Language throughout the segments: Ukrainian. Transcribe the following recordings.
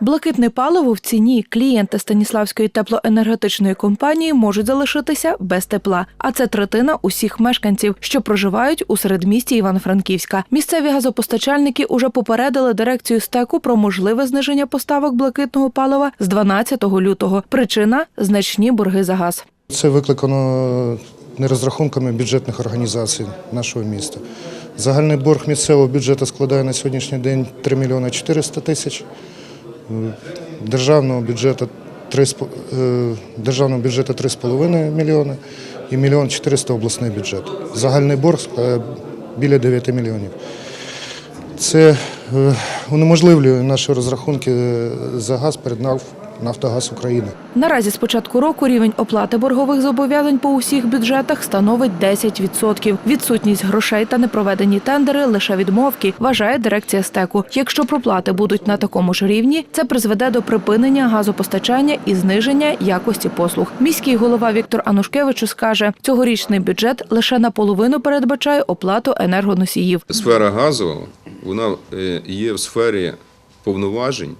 Блакитне паливо в ціні клієнти Станіславської теплоенергетичної компанії можуть залишитися без тепла. А це третина усіх мешканців, що проживають у середмісті Івано-Франківська. Місцеві газопостачальники уже попередили дирекцію стеку про можливе зниження поставок блакитного палива з 12 лютого. Причина значні борги за газ. Це викликано нерозрахунками бюджетних організацій нашого міста. Загальний борг місцевого бюджету складає на сьогоднішній день 3 мільйони 400 тисяч. Е, Державного бюджету 3, державного бюджету 3,5 мільйони і мільйон 400 обласний бюджет. Загальний борг біля 9 мільйонів. Це е, унеможливлює наші розрахунки е, за газ перед Нафтогаз України. Наразі з початку року рівень оплати боргових зобов'язань по усіх бюджетах становить 10%. Відсутність грошей та непроведені тендери лише відмовки, вважає дирекція стеку. Якщо проплати будуть на такому ж рівні, це призведе до припинення газопостачання і зниження якості послуг. Міський голова Віктор Анушкевичу скаже, цьогорічний бюджет лише наполовину передбачає оплату енергоносіїв. Сфера газу вона е, є в сфері повноважень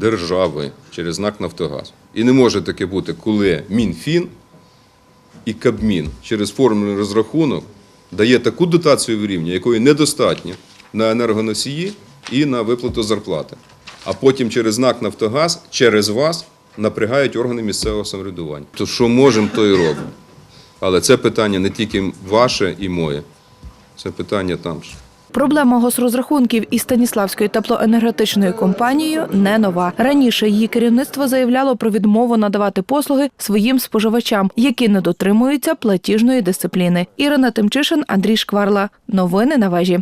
держави через НАК Нафтогаз. І не може таке бути, коли Мінфін і Кабмін через формульний розрахунок дає таку дотацію в рівні, якої недостатньо на енергоносії і на виплату зарплати. А потім через НАК Нафтогаз, через вас напрягають органи місцевого самоврядування. То що можемо, то і робимо. Але це питання не тільки ваше і моє, це питання там ж. Проблема госрозрахунків із Станіславською теплоенергетичною компанією не нова. Раніше її керівництво заявляло про відмову надавати послуги своїм споживачам, які не дотримуються платіжної дисципліни. Ірина Тимчишин, Андрій Шкварла. Новини на вежі.